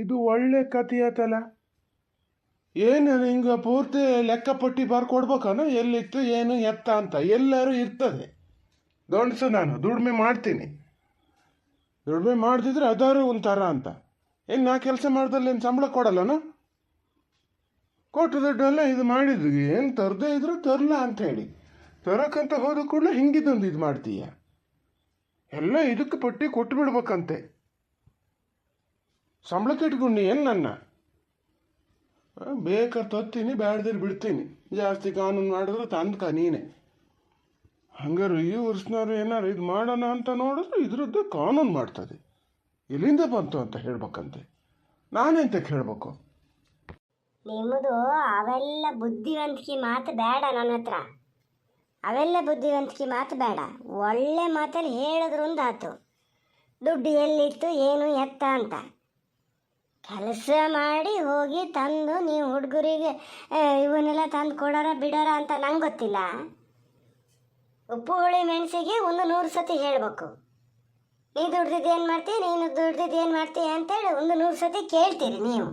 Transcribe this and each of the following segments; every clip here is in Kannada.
ಇದು ಒಳ್ಳೆ ಕಥೆ ಆತಲ್ಲ? ಏನು ಹಿಂಗೆ ಪೂರ್ತಿ ಲೆಕ್ಕಪಟ್ಟಿ ಬರ್ಕೊಡ್ಬೇಕನ? ಎಲ್ಲಿತ್ತು, ಏನು, ಎತ್ತ ಅಂತ ಎಲ್ಲರೂ ಇರ್ತದೆ. ಗಂಡಸು ನಾನು, ದುಡಿಮೆ ಮಾಡ್ತೀನಿ. ದುಡಿಮೆ ಮಾಡ್ತಿದ್ರೆ ಅದಾರು ಒಂಥರ ಅಂತ. ಏನು ನಾ ಕೆಲಸ ಮಾಡ್ದಲ್ಲಿ ಏನು ಸಂಬಳ ಕೊಡಲ್ಲನ? ಕೊಟ್ಟು ದುಡ್ಡೆಲ್ಲ ಇದು ಮಾಡಿದ್ವಿ. ಏನು ತರದೇ ಇದ್ರು ತರಲ ಅಂತ ಹೇಳಿ. ತರೋಕ್ಕಂತ ಹೋದ ಕೂಡಲೇ ಹಿಂಗಿದೊಂದು ಇದು ಮಾಡ್ತೀಯ? ಎಲ್ಲ ಇದಕ್ಕೆ ಪಟ್ಟಿ ಕೊಟ್ಟು ಬಿಡ್ಬೇಕಂತೆ ಸಂಬಳಕ್ಕೆ ಇಟ್ಕೊಂಡು ಏನು ನನ್ನ? ಬೇಕಾದ್ರೆ ತೊತ್ತೀನಿ ಬ್ಯಾಡ್ದಲ್ಲಿ ಬಿಡ್ತೀನಿ. ಜಾಸ್ತಿ ಕಾನೂನು ಮಾಡಿದ್ರೆ ತಂದ್ಕ ನೀನೆ. ಹಂಗಾರು ಈ ವರ್ಷನವ್ರು ಏನಾರು ಇದು ಮಾಡೋಣ ಅಂತ ನೋಡಿದ್ರೆ ಇದ್ರದ್ದು ಕಾನೂನು ಮಾಡ್ತದೆ. ಎಲ್ಲಿಂದ ಬಂತು ಅಂತ ಹೇಳ್ಬೇಕಂತೆ. ನಾನೆಂತ ಹೇಳ್ಬೇಕು ನಿಮ್ಮದು ಅವೆಲ್ಲ ಬುದ್ಧಿವಂತಿಕೆ ಮಾತು ಬೇಡ ನನ್ನ ಹತ್ರ. ಅವೆಲ್ಲ ಬುದ್ಧಿವಂತಿಕೆ ಮಾತು ಬೇಡ. ಒಳ್ಳೆ ಮಾತಲ್ಲಿ ಹೇಳಿದ್ರು ಒಂದು ಆತು ದುಡ್ಡು ಎಲ್ಲಿತ್ತು, ಏನು, ಎತ್ತ ಅಂತ. ಕೆಲಸ ಮಾಡಿ ಹೋಗಿ ತಂದು ನೀವು ಹುಡುಗರಿಗೆ ಇವನ್ನೆಲ್ಲ ತಂದು ಕೊಡೋರ ಬಿಡೋರ ಅಂತ ನಂಗೆ ಗೊತ್ತಿಲ್ಲ. ಉಪ್ಪು, ಹುಳಿ, ಮೆಣಸಿಗೆ ಒಂದು ನೂರು ಸತಿ ಹೇಳಬೇಕು. ನೀ ದುಡ್ದಿದ್ದು ಏನು ಮಾಡ್ತೀಯ ನೀನು ದುಡ್ದಿದ್ದು ಏನು ಮಾಡ್ತೀಯ ಅಂತೇಳಿ ಒಂದು ನೂರು ಸತಿ ಕೇಳ್ತೀರಿ ನೀವು.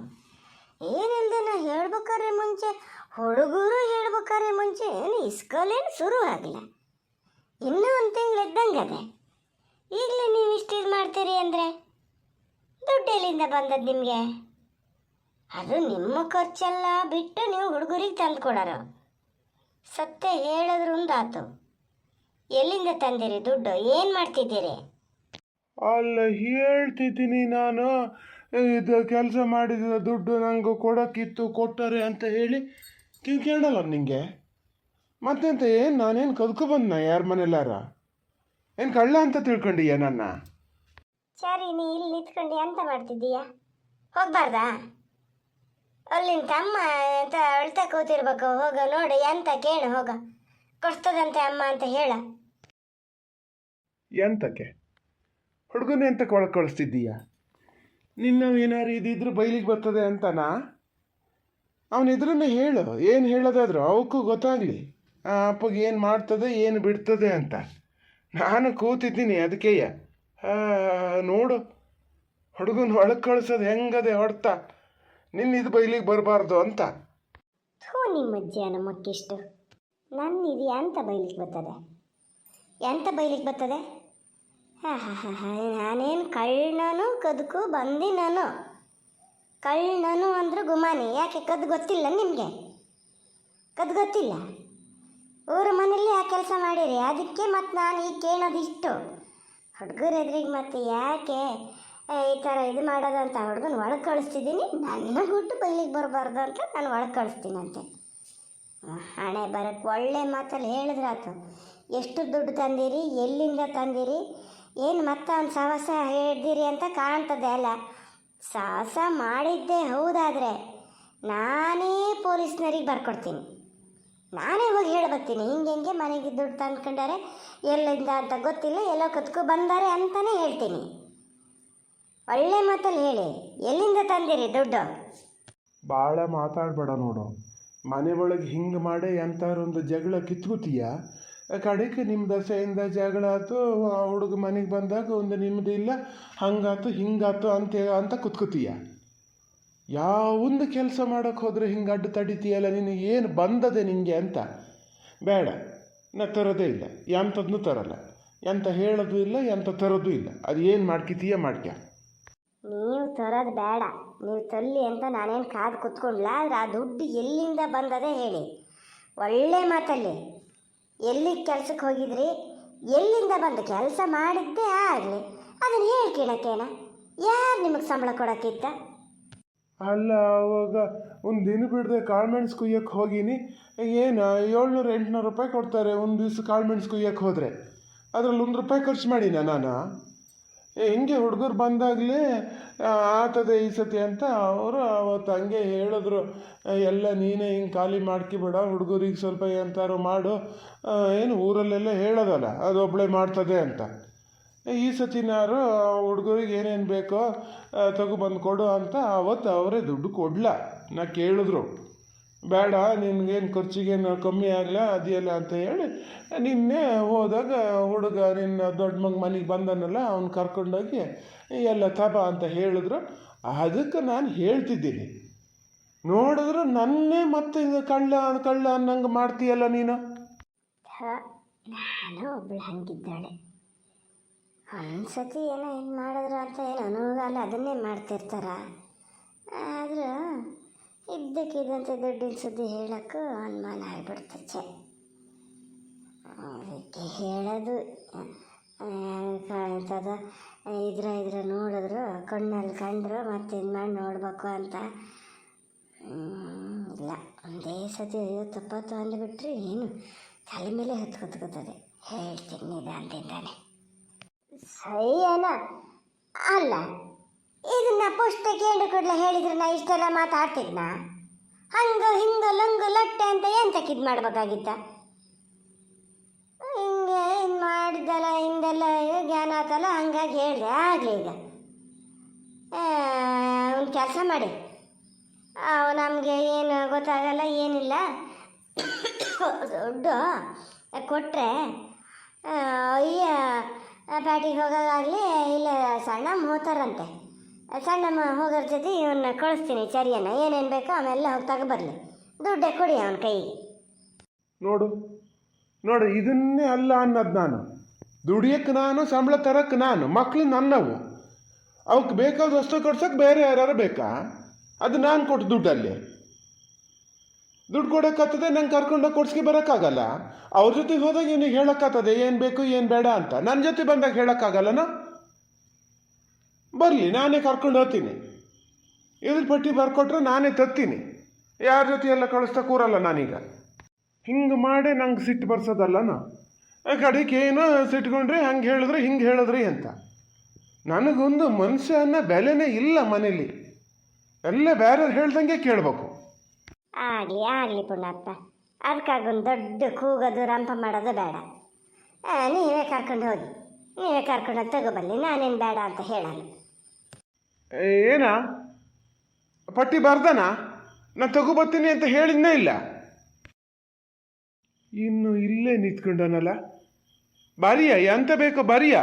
ಏನಿಲ್ಲದೆ ನಾ ಹೇಳ್ಬೇಕಾದ್ರೆ ಮುಂಚೆ, ಹುಡುಗರು ಹೇಳ್ಬೇಕಾದ್ರೆ ಮುಂಚೆ ಏನು ಇಸ್ಕಲೇನು ಶುರು ಆಗಲ್ಲ ಇನ್ನೂ ಒಂದು ತಿಂಗಳು ಇದ್ದಂಗೆ ಅದೇ ಈಗಲೇ ನೀವು ಇಷ್ಟು ಇದು ಮಾಡ್ತೀರಿ ಅಂದರೆ? ದುಡ್ಡು ಎಲ್ಲಿಂದ ಬಂದದ್ದು ನಿಮಗೆ? ಅದು ನಿಮ್ಮ ಖರ್ಚೆಲ್ಲ ಬಿಟ್ಟು ನೀವು ಹುಡುಗರಿಗೆ ತಂದು ಕೊಡೋರು. ಸತ್ಯ ಹೇಳಿದ್ರು ಒಂದಾತು ಎಲ್ಲಿಂದ ತಂದಿರಿ ದುಡ್ಡು? ಏನು ಮಾಡ್ತಿದ್ದೀರಿ? ಅಲ್ಲ, ಹೇಳ್ತಿದ್ದೀನಿ ನಾನು. ಇದು ಕೆಲಸ ಮಾಡಿದ ದುಡ್ಡು ನಂಗೆ ಕೊಡೋಕ್ಕಿತ್ತು ಕೊಟ್ಟರೆ ಅಂತ ಹೇಳಿ ಕೇಳಲ್ಲ ನಿಂಗೆ? ಮತ್ತೆಂತ, ಏನು ನಾನೇನು ಕದ್ಕೊಬಂದ ಯಾರ ಮನೆಯಲ್ಲಾರ ಏನು ಕಳ್ಳ ಅಂತ ತಿಳ್ಕೊಂಡಿಯ ನನ್ನ? ಸರಿ ನೀ ಇಲ್ಲಿ ನಿಂತ್ಕೊಂಡು ಎಂತ ಮಾಡ್ತಿದ್ದೀಯ? ಹೋಗ್ಬಾರ್ದಾ? ಅಲ್ಲಿನ ತಮ್ಮ ಅಂತ ಅಳ್ತಾ ಕೂತಿರ್ಬೇಕು, ಹೋಗ ನೋಡು, ಎಂತ ಕೇಳು, ಹೋಗ. ಕೊಡ್ತದಂತೆ ಅಮ್ಮ ಅಂತ ಹೇಳ. ಎಂತಕ್ಕೆ? ಹುಡುಗನ ಎಂತಕ್ಕೆ ಒಳಗೆ ಕಳಿಸ್ತಿದ್ದೀಯ? ನಿನ್ನ ಏನಾರು ಇದಿದ್ರು ಬೈಲಿಗೆ ಬರ್ತದೆ ಅಂತನಾ? ಅವನಿದ್ರನ್ನ ಹೇಳು, ಏನು ಹೇಳೋದಾದ್ರು ಅವಕ್ಕೂ ಗೊತ್ತಾಗಲಿ. ಆ ಅಪ್ಪಗೆ ಏನು ಮಾಡ್ತದೆ, ಏನು ಬಿಡ್ತದೆ ಅಂತ. ನಾನು ಕೂತಿದ್ದೀನಿ ಅದಕ್ಕೆಯ ನೋಡು, ಹುಡುಗನ ಒಳಗೆ ಕಳ್ಸೋದು ಹೆಂಗದೆ ಹೊಡ್ತ? ನಿನ್ನ ಇದು ಬೈಲಿಗೆ ಬರಬಾರ್ದು ಅಂತ. ಥೂ ನಿಮ್ಮ ಅಜ್ಜಿ ನಮ್ಮಕ್ಕಿಷ್ಟು ನನ್ನ ಇದು ಎಂತ ಬೈಲಿಗೆ ಬರ್ತದೆ? ಎಂತ ಬೈಲಿಗೆ ಬರ್ತದೆ? ಹಾಂ ಹಾಂ ಹಾಂ ನಾನೇನು ಕಳ್ಳನೂ ಕದಕು ಬಂದಿ ನಾನು ಕಳ್ಳನೂ ಅಂದ್ರೆ ಗುಮಾನಿ. ಯಾಕೆ ಕದ್ದು ಗೊತ್ತಿಲ್ಲ ನಿಮಗೆ? ಕದ್ದು ಗೊತ್ತಿಲ್ಲ? ಊರ ಮನೆಯಲ್ಲಿ ಆ ಕೆಲಸ ಮಾಡಿರಿ. ಅದಕ್ಕೆ ಮತ್ತು ನಾನು ಈಗ ಕೇಳೋದು ಇಷ್ಟು ಹುಡುಗರ ಎದುರಿಗೆ ಮತ್ತೆ ಯಾಕೆ? ಈ ಥರ ಇದು ಮಾಡೋದು ಅಂತ ಹುಡುಗನ ಒಳಗೆ ಕಳಿಸ್ತಿದ್ದೀನಿ. ನನ್ನ ಹುಟ್ಟು ಬೈಲಿಗೆ ಬರಬಾರ್ದು ಅಂತ ನಾನು ಒಳಗೆ ಕಳಿಸ್ತೀನಂತೆ ಹಣೆ ಬರಕ್ಕೆ ಒಳ್ಳೆ ಮಾತಲ್ಲಿ ಹೇಳಿದ್ರಾತು ಎಷ್ಟು ದುಡ್ಡು ತಂದಿರಿ? ಎಲ್ಲಿಂದ ತಂದಿರಿ? ಏನು ಮತ್ತೆ ಒಂದು ಸಾಹಸ ಹೇಳಿದಿರಿ ಅಂತ ಕಾಣ್ತದೆ ಅಲ್ಲ. ಸಾಹಸ ಮಾಡಿದ್ದೇ ಹೌದಾದರೆ ನಾನೇ ಪೊಲೀಸ್ನರಿಗೆ ಬರ್ಕೊಡ್ತೀನಿ. ನಾನೇ ಹೋಗಿ ಹೇಳ್ಬತ್ತೀನಿ ಹಿಂಗೆ ಹಿಂಗೆ ಮನೆಗೆ ದುಡ್ಡು ತಂದ್ಕೊಂಡಾರೆ ಎಲ್ಲಿಂದ ಅಂತ ಗೊತ್ತಿಲ್ಲ, ಎಲ್ಲೋ ಕತ್ಕೊ ಬಂದಾರೆ ಅಂತಲೇ ಹೇಳ್ತೀನಿ. ಒಳ್ಳೆ ಮಾತಲ್ಲಿ ಹೇಳಿ, ಎಲ್ಲಿಂದ ತಂದಿರಿ ದುಡ್ಡು? ಭಾಳ ಮಾತಾಡಬೇಡ ನೋಡು. ಮನೆ ಒಳಗೆ ಹಿಂಗೆ ಮಾಡಿ ಎಂಥಾರೊಂದು ಜಗಳ ಕಿತ್ಕೋತೀಯ? ಕಡೆಗೆ ನಿಮ್ಮ ದಸೆಯಿಂದ ಜಗಳ ಆಯ್ತು ಹುಡುಗ ಮನೆಗೆ ಬಂದಾಗ ಒಂದು ನಿಮ್ಮದಿಲ್ಲ ಹಂಗಾತು ಹಿಂಗಾತು ಅಂತ ಅಂತ ಕುತ್ಕೋತೀಯ? ಯಾವೊಂದು ಕೆಲಸ ಮಾಡೋಕ್ಕೆ ಹೋದರೆ ಹಿಂಗೆ ಅಡ್ಡು ತಡಿತೀಯಲ್ಲ, ನಿನಗೆ ಏನು ಬಂದದೆ ನಿನಗೆ ಅಂತ? ಬೇಡ, ನಾ ತರೋದೇ ಇಲ್ಲ. ಎಂಥದ್ನು ತರಲ್ಲ. ಎಂತ ಹೇಳೋದು ಇಲ್ಲ, ಎಂತ ತರೋದು ಇಲ್ಲ. ಅದು ಏನು ಮಾಡ್ಕಿತೀಯ ಮಾಡ್ಕ್ಯ ನೀವು ತರೋದು ಬೇಡ. ನೀವು ತಲ್ಲಿ ಅಂತ ನಾನೇನು ಕಾದು ಕುತ್ಕೊಂಡ್ಲ? ಆದ್ರೆ ಆ ದುಡ್ಡು ಎಲ್ಲಿಂದ ಬಂದದೆ ಹೇಳಿ. ಒಳ್ಳೆ ಮಾತಲ್ಲಿ. ಎಲ್ಲಿ ಕೆಲಸಕ್ಕೆ ಹೋಗಿದ್ರಿ? ಎಲ್ಲಿಂದ ಬಂದು ಕೆಲಸ ಮಾಡಿದ್ದೇ ಆಗಲಿ. ಅದನ್ನು ಹೇಳ್ಕಿಣಕ್ಕೇನ ಯಾರು ನಿಮಗೆ ಸಂಬಳ ಕೊಡೋಕ್ಕಿತ್ತ? ಅಲ್ಲ, ಅವಾಗ ಒಂದು ದಿನ ಬಿಡದೆ ಕಾಳ್ಮೆಣ್ಸು ಕುಯ್ಯಕ್ಕೆ ಹೋಗೀನಿ. ಏನು, ಏಳ್ನೂರು, ಎಂಟುನೂರು ರೂಪಾಯಿ ಕೊಡ್ತಾರೆ ಒಂದು ದಿವ್ಸ ಕಾಳ್ಮೆಣ್ಸು ಕುಯ್ಯಕ್ಕೆ ಹೋದರೆ. ಅದರಲ್ಲಿ ಒಂದು ರೂಪಾಯಿ ಖರ್ಚು ಮಾಡಿನ ನಾನು? ಹಿಂಗೆ ಹುಡುಗರು ಬಂದಾಗಲೇ ಆತದೆ ಈ ಸತಿ ಅಂತ ಅವರು ಅವತ್ತು ಹಂಗೆ ಹೇಳಿದ್ರು. ಎಲ್ಲ ನೀನೇ ಹಿಂಗೆ ಖಾಲಿ ಮಾಡ್ಕಿಬೇಡ, ಹುಡುಗರಿಗೆ ಸ್ವಲ್ಪ ಎಂತಾರು ಮಾಡು. ಏನು ಊರಲ್ಲೆಲ್ಲ ಹೇಳೋದಲ್ಲ, ಅದು ಒಬ್ಬಳೇ ಮಾಡ್ತದೆ ಅಂತ. ಈ ಸತಿನಾರು ಹುಡುಗರಿಗೆ ಏನೇನು ಬೇಕೋ ತಗೊಬಂದು ಕೊಡು ಅಂತ ಅವತ್ತು ಅವರೇ ದುಡ್ಡು ಕೊಡಲ. ನಾ ಕೇಳಿದ್ರು. ಬೇಡ, ನಿನಗೇನು ಖರ್ಚಿಗೇನು ಕಮ್ಮಿ ಆಗಲ್ಲ ಅದೆಲ್ಲ ಅಂತ ಹೇಳಿ, ನಿನ್ನೆ ಹೋದಾಗ ಹುಡುಗ ನಿನ್ನ ದೊಡ್ಡ ಮಗ ಮನೆಗೆ ಬಂದನಲ್ಲ, ಅವ್ನು ಕರ್ಕೊಂಡೋಗಿ, ಎಲ್ಲ ತಪ ಅಂತ ಹೇಳಿದ್ರು. ಅದಕ್ಕೆ ನಾನು ಹೇಳ್ತಿದ್ದೀನಿ. ನೋಡಿದ್ರೆ ನನ್ನೇ ಮತ್ತೆ ಕಳ್ಳ ಕಳ್ಳ ಅನ್ನಂಗೆ ಮಾಡ್ತೀಯಲ್ಲ ನೀನು? ಹಂಗಿದ್ದಾಳೆ. ಒಂದ್ಸತಿ ಏನೋ ಏನು ಮಾಡಿದ್ರು ಅಂತ ಏನು ಅನುಗಾಲ ಅದನ್ನೇ ಮಾಡ್ತಿರ್ತಾರ. ಆದರೂ ಇದ್ದಕ್ಕಿದ್ದಂತೆ ದುಡ್ಡಿನ ಸುದ್ದಿ ಹೇಳೋಕ್ಕೂ ಅನುಮಾನ ಆಗ್ಬಿಡ್ತು ಚೆ ಅದಕ್ಕೆ ಹೇಳೋದು ಕಾಣ್ತದ. ಇದ್ರ ಇದ್ರ ನೋಡಿದ್ರು, ಕಣ್ಣಲ್ಲಿ ಕಂಡ್ರು, ಮತ್ತೆ ಇದು ಮಾಡಿ ನೋಡ್ಬೇಕು ಅಂತ. ಇಲ್ಲ. ಒಂದೇ ಸತಿ ಐವತ್ತಪ್ಪತ್ತು ಅಂದ್ಬಿಟ್ರೆ ಏನು ತಲೆ ಮೇಲೆ ಹತ್ತು ಕೂತ್ಕೋತದೆ ಹೇಳ್ತೀನಿ ನಿಧಾನದಿಂದಾನೆ. ಸರಿ ಏನ ಅಲ್ಲ ಇದನ್ನ ಪುಷ್ಟ ಕೇಳಿ ಕೂಡಲೇ ಹೇಳಿದ್ರೆ ನಾ ಇಷ್ಟೆಲ್ಲ ಮಾತಾಡ್ತಿದ್ನ? ಹಂಗ ಹಿಂಗ ಲಂಗು ಲಟ್ಟೆ ಅಂತ ಎಂತಕ್ಕೆ ಇದು ಮಾಡ್ಬೇಕಾಗಿತ್ತ? ಹಿಂಗೆ ಹಿಂಗೆ ಮಾಡಿದ್ದಲ್ಲ ಹಿಂದೆಲ್ಲ ಜ್ಞಾನ ಆತಲ್ಲ, ಹಂಗಾಗಿ ಹೇಳಿದೆ ಆಗಲಿ ಈಗ. ಒಂದು ಕೆಲಸ ಮಾಡಿ. ಅವು ನಮಗೆ ಏನು ಗೊತ್ತಾಗಲ್ಲ, ಏನಿಲ್ಲ. ದುಡ್ಡು ಕೊಟ್ಟರೆ ಅಯ್ಯ ಪ್ಯಾಟಿಗೆ ಹೋಗೋದಾಗಲಿ, ಇಲ್ಲ, ಸಣ್ಣ ಹೋಗ್ತಾರಂತೆ ಸಣ್ಣ ಹೋಗೋರ ಜೊತೆ ಇವನ್ನ ಕಳಿಸ್ತೀನಿ ಚರಿಯನ್ನು ಏನೇನು ಬೇಕೋ ಆಮೇಲೆ ಹೋಗ್ತಾಗ ಬರಲಿ. ದುಡ್ಡೇ ಕೊಡಿ ಅವನ ಕೈಗೆ. ನೋಡು ನೋಡು, ಇದನ್ನೇ ಅಲ್ಲ ಅನ್ನೋದು ನಾನು. ದುಡಿಯಕ್ಕೆ ನಾನು, ಸಂಬಳ ತರಕ್ಕೆ ನಾನು ಮಕ್ಕಳು ನನ್ನವು. ಅವಕ್ಕೆ ಬೇಕಾದ ವಸ್ತು ಕೊಡ್ಸಕ್ಕೆ ಬೇರೆ ಯಾರು ಬೇಕಾ? ಅದು ನಾನು ಕೊಟ್ಟು ದುಡ್ಡಲ್ಲಿ. ದುಡ್ಡು ಕೊಡೋಕ್ಕಾಗ್ತದೆ, ನಂಗೆ ಕರ್ಕೊಂಡೋಗಿ ಕೊಡ್ಸ್ಕೆ ಬರೋಕ್ಕಾಗಲ್ಲ. ಅವ್ರ ಜೊತೆಗೆ ಹೋದಾಗ ಇವನಿಗೆ ಹೇಳೋಕ್ಕಾಗ್ತದೆ, ಏನು ಬೇಕು, ಏನು ಬೇಡ ಅಂತ. ನನ್ನ ಜೊತೆ ಬಂದಾಗ ಹೇಳೋಕ್ಕಾಗಲ್ಲನ? ಬರಲಿ, ನಾನೇ ಕರ್ಕೊಂಡು ಹೋಗ್ತೀನಿ. ಇದ್ರ ಪಟ್ಟಿ ಬರ್ಕೊಟ್ರೆ ನಾನೇ ತತ್ತೀನಿ ಯಾರ ಜೊತೆ ಎಲ್ಲ ಕಳಿಸ್ತಾ ಕೂರಲ್ಲ ನಾನೀಗ. ಹಿಂಗೆ ಮಾಡಿ ನಂಗೆ ಸಿಟ್ಟು ಬರ್ಸೋದಲ್ಲನ? ಕಡೆಗೆ ಏನೋ ಸಿಟ್ಕೊಂಡ್ರೆ ಹಂಗೆ ಹೇಳಿದ್ರೆ ಹಿಂಗೆ ಹೇಳಿದ್ರಿ ಅಂತ. ನನಗೊಂದು ಮನುಷ್ಯನ ಬೆಲೆನೇ ಇಲ್ಲ ಮನೇಲಿ. ಎಲ್ಲ ಬೇರೆ ಹೇಳ್ದಂಗೆ ಕೇಳಬೇಕು. ಆಗಲಿ ಆಗಲಿ ಪುಣ್ಯಪ್ಪ ಅದಕ್ಕಾಗೊಂದು ದೊಡ್ಡ ಕೂಗೋದು ರಂಪ ಮಾಡೋದು ಬೇಡ. ನೀವೇ ಕರ್ಕೊಂಡು ಹೋಗಿ. ನೀವೇ ಕರ್ಕೊಂಡು ತಗೊಬಲ್ಲಿ ನಾನೇನು ಬೇಡ ಅಂತ ಹೇಳಲ್ಲ. ಏನ? ಪಟ್ಟಿ ಬರ್ದನ? ನಾನು ತಗೋಬರ್ತೀನಿ ಅಂತ ಹೇಳಿದ್ನೇ ಇಲ್ಲ. ಇನ್ನು ಇಲ್ಲೇ ನಿಂತ್ಕೊಂಡನಲ್ಲ? ಬರಿಯ? ಎಂತ ಬೇಕೋ ಬರಿಯ?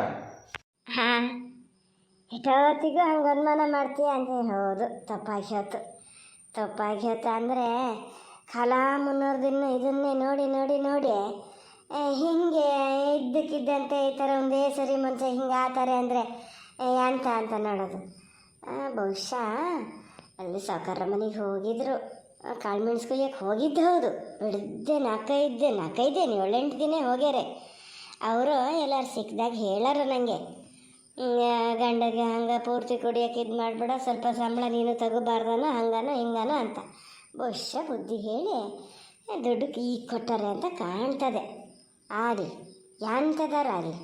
ಹಾಂ. ಇಷ್ಟೊತ್ತಿಗೂ ಹಂಗೆ ಅನುಮಾನ ಮಾಡ್ತೀಯ? ಅಂತ ಹೌದು ತಪ್ಪಾಗಿ ಹೋತು ತಪ್ಪಾಗಿ ಹೇಳ್ತ ಅಂದರೆ ಕಲಾ ದಿನ ಇದನ್ನೇ ನೋಡಿ ನೋಡಿ ನೋಡಿ ಹಿಂಗೆ ಇದ್ದಕ್ಕಿದ್ದಂತೆ ಈ ಥರ ಒಂದೇ ಸರಿ ಮುಂಚೆ ಹಿಂಗೆ ಆತಾರೆ ಅಂದರೆ ಎಂತ ಅಂತ ನೋಡೋದು. ಬಹುಶಃ ಅಲ್ಲಿ ಸಾವುಕಾರ ಮನೆಗೆ ಹೋಗಿದ್ರು. ಕಾಳು ಮೆಣಸು ಹೋಗಿದ್ದು ಹೌದು. ಬಿಡದ್ದೆ ನಾಲ್ಕೈದು ನಾಲ್ಕೈದೇನು ಏಳೆಂಟು ದಿನ ಹೋಗ್ಯಾರೆ. ಅವರು ಎಲ್ಲರೂ ಸಿಕ್ಕಿದಾಗ ಹೇಳಾರ ನನಗೆ ಗಂಡಗೆ ಹಂಗೆ ಪೂರ್ತಿ ಕುಡಿಯೋಕೆ ಇದು ಮಾಡಿಬಿಡ, ಸ್ವಲ್ಪ ಸಂಬಳ ನೀನು ತಗೋಬಾರ್ದನ ಹಂಗನ ಹಿಂಗನ ಅಂತ. ಬಹುಶಃ ಬುದ್ಧಿ ಹೇಳಿ ದುಡ್ಡು ಈಗ ಕೊಟ್ಟಾರೆ ಅಂತ ಕಾಣ್ತದೆ. ಆಗಲಿ ಎಂಥದಾರ ಆಗಲಿ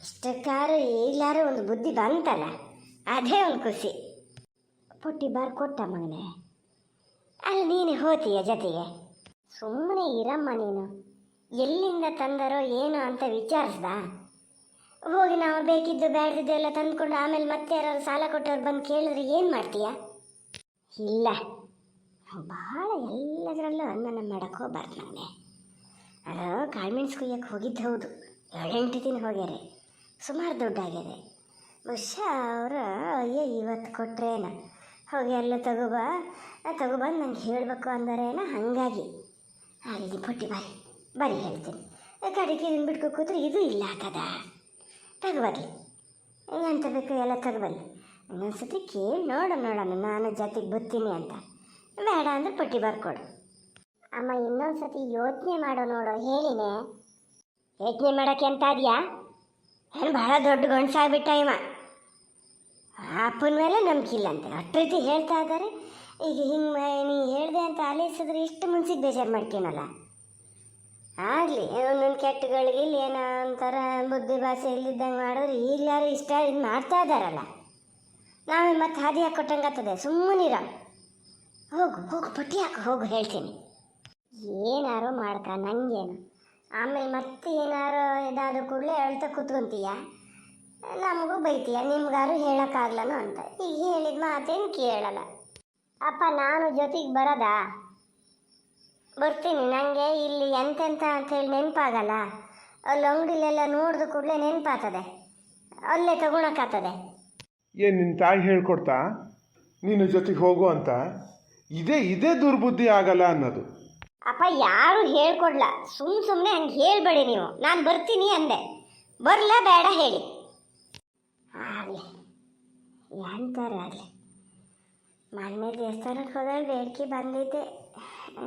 ಇಷ್ಟಕ್ಕಾರು ಇಲ್ಲಾರು ಒಂದು ಬುದ್ಧಿ ಬಂತಲ್ಲ, ಅದೇ ಒಂದು ಖುಷಿ. ಪುಟ್ಟಿ ಬಾರ್ ಕೊಟ್ಟ ಮಗನೇ, ಅಲ್ಲಿ ನೀನು ಹೋತೀಯ ಜೊತೆಗೆ? ಸುಮ್ಮನೆ ಇರಮ್ಮ ನೀನು. ಎಲ್ಲಿಂದ ತಂದರೋ ಏನೋ ಅಂತ ವಿಚಾರಿಸ್ದ? ಹೋಗಿ ನಾವು ಬೇಕಿದ್ದು ಬೇಡದ್ದು ಎಲ್ಲ ತಂದ್ಕೊಂಡು ಆಮೇಲೆ ಮತ್ತೆ ಯಾರು ಸಾಲ ಕೊಟ್ಟವ್ರು ಬಂದು ಕೇಳಿದ್ರೆ ಏನು ಮಾಡ್ತೀಯ? ಇಲ್ಲ. ಭಾಳ ಎಲ್ಲದರಲ್ಲೂ ಅನ್ನ ಮಾಡಕ್ಕೆ ಹೋಗ್ಬಾರ್ದು ನನಗೆ ಅದು ಕಾಳ್ಮೆಣ್ಸು ಕುಯ್ಯಕ್ಕೆ ಹೋಗಿದ್ದು ಹೌದು. ಏಳೆಂಟು ದಿನ ಹೋಗ್ಯಾರೆ. ಸುಮಾರು ದುಡ್ಡಾಗ್ಯದೆ ಬಹುಶಃ ಅವರು, ಅಯ್ಯೋ, ಇವತ್ತು ಕೊಟ್ರೇನ? ಹೋಗಿ ಎಲ್ಲ ತಗೋಬಾ ತಗೊಬಂದು ನಂಗೆ ಹೇಳಬೇಕು ಅಂದರೇನ? ಹಾಗಾಗಿ. ಅಲ್ಲಿ ಪುಟ್ಟಿ ಬಾರಿ, ಬರೀ ಹೇಳ್ತೀನಿ. ಕಡೆಗೆ ಬಿಟ್ಕೊ ಕೂತ್ರೆ ಇದು ಇಲ್ಲ ಆಗ್ತದ ತಗೋಬರ್ಲಿ. ಎಂತ ಬೇಕು ಎಲ್ಲ ತಗೊಬನ್ನಿ ಇನ್ನೊಂದು ಸತಿ ಕೇಳಿ ನೋಡು ನೋಡೋಣ ನಾನು ಜಾತಿಗೆ ಬರ್ತೀನಿ ಅಂತ. ಬೇಡ ಅಂದ್ರೆ ಪಟ್ಟಿ ಬರ್ಕೊಡು. ಅಮ್ಮ ಇನ್ನೊಂದು ಸತಿ ಯೋಚನೆ ಮಾಡೋ ನೋಡು, ಹೇಳಿನೇ. ಯೋಚನೆ ಮಾಡೋಕ್ಕೆ ಅಂತ ಅದೆಯಾ? ಏನು ಭಾಳ ದೊಡ್ಡ ಗಂಡ್ಸಾಗ್ಬಿಟ್ಟ ಇವ. ಅಪ್ಪನ ಮೇಲೆ ಅಂತ. ಅಷ್ಟು ರೀತಿ ಹೇಳ್ತಾ ಇದ್ದಾರೆ, ಈಗ ಹಿಂಗೆ ನೀ ಹೇಳಿದೆ ಅಂತ ಆಲಿಸಿದ್ರೆ ಇಷ್ಟು ಮುನ್ಸಿಗೆ ಬೇಜಾರು ಮಾಡ್ತೀನಲ್ಲ. ಆಗಲಿ, ಒಂದೊಂದು ಕೆಟ್ಟಗಳಿಗೆ ಇಲ್ಲಿ ಏನೋ ಒಂಥರ ಬುದ್ಧಿ ಭಾಷೆ ಇಲ್ಲಿದ್ದಂಗೆ ಮಾಡಿದ್ರೆ ಈಗಲಾರು ಇಷ್ಟ ಇದು ಮಾಡ್ತಾ ಇದ್ದಾರಲ್ಲ. ನಾವು ಮತ್ತೆ ಹಾದಿ ಹಾಕೊಟ್ಟಂಗಾಗ್ತದೆ ಸುಮ್ಮನಿರ ಹೋಗು ಹೋಗು ಪಟ್ಟಿ ಹಾಕು, ಹೋಗು, ಹೇಳ್ತೀನಿ. ಏನಾರು ಮಾಡ್ಕ ನನಗೇನು ಆಮೇಲೆ ಮತ್ತೆ ಏನಾರು ಇದಾದ ಕೂಡಲೇ ಅಳ್ತಾ ಕೂತ್ಕೊಂತೀಯ? ನಮಗೂ ಬೈತೀಯ, ನಿಮ್ಗಾರು ಹೇಳೋಕ್ಕಾಗ್ಲನು ಅಂತ. ಈಗ ಹೇಳಿದ ಮಾತೇನು ಕೇಳಲ್ಲ. ಅಪ್ಪ, ನಾನು ಜೊತೆಗೆ ಬರೋದಾ? ಬರ್ತೀನಿ. ನನಗೆ ಇಲ್ಲಿ ಎಂತೆಂತ ಅಂತೇಳಿ ನೆನಪಾಗಲ್ಲ. ಅಲ್ಲಿ ಅಂಗಡಿಲೆಲ್ಲ ನೋಡಿದ ಕೂಡಲೇ ನೆನಪಾಗ್ತದೆ. ಅಲ್ಲೇ ತಗೊಳಕ್ಕಾಗ್ತದೆ. ಏನು ನಿನ್ನ ತಾಯಿ ಹೇಳ್ಕೊಡ್ತಾ? ನಿನ್ನ ಜೊತೆಗೆ ಹೋಗು ಅಂತ. ಇದೇ ಇದೇ ದುರ್ಬುದ್ಧಿ ಆಗಲ್ಲ ಅನ್ನೋದು. ಅಪ್ಪ ಯಾರು ಹೇಳ್ಕೊಡ್ಲ. ಸುಮ್ಮ ಸುಮ್ಮನೆ ಹಂಗೆ ಹೇಳ್ಬೇಡಿ ನೀವು. ನಾನು ಬರ್ತೀನಿ ಅಂದೆ. ಬರಲ ಬೇಡ ಹೇಳಿ. ಆಗಲಿ. ಎಂತಾರೆ ಆಗಲಿ. ಮೊನ್ನೆ ದೇವಸ್ಥಾನಕ್ಕೆ ಹೋದಾಗ ಬೇಡಿಕೆ ಬಂದಿದ್ದೆ.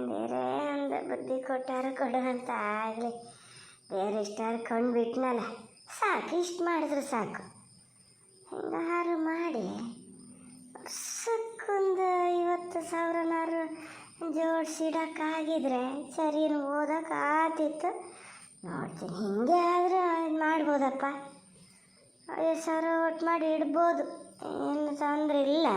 ಬೇರೆ ಒಂದು ಬುದ್ಧಿ ಕೊಟ್ಟಾರ ಕೊಡು ಅಂತ ಆಗಲಿ. ಬೇರೆ ಇಷ್ಟಾರು ಕಂಡು ಬಿಟ್ನಲ್ಲ, ಸಾಕು, ಇಷ್ಟು ಮಾಡಿದ್ರು ಸಾಕು. ಹಿಂಗಾರು ಮಾಡಿ ವರ್ಷಕ್ಕೊಂದು ಐವತ್ತು ಸಾವಿರನಾರು ಜೋಡಿಸಿಡೋಕ್ಕಾಗಿದ್ರೆ ಸರಿ ಓದೋಕೆ ಆತಿತ್ತು ನೋಡ್ತೀನಿ, ಹಿಂಗೆ ಆದರೂ ಮಾಡ್ಬೋದಪ್ಪ. ಐದು ಸಾವಿರ ಒಟ್ಟು ಮಾಡಿ ಇಡ್ಬೋದು, ಏನು ತೊಂದರೆ ಇಲ್ಲ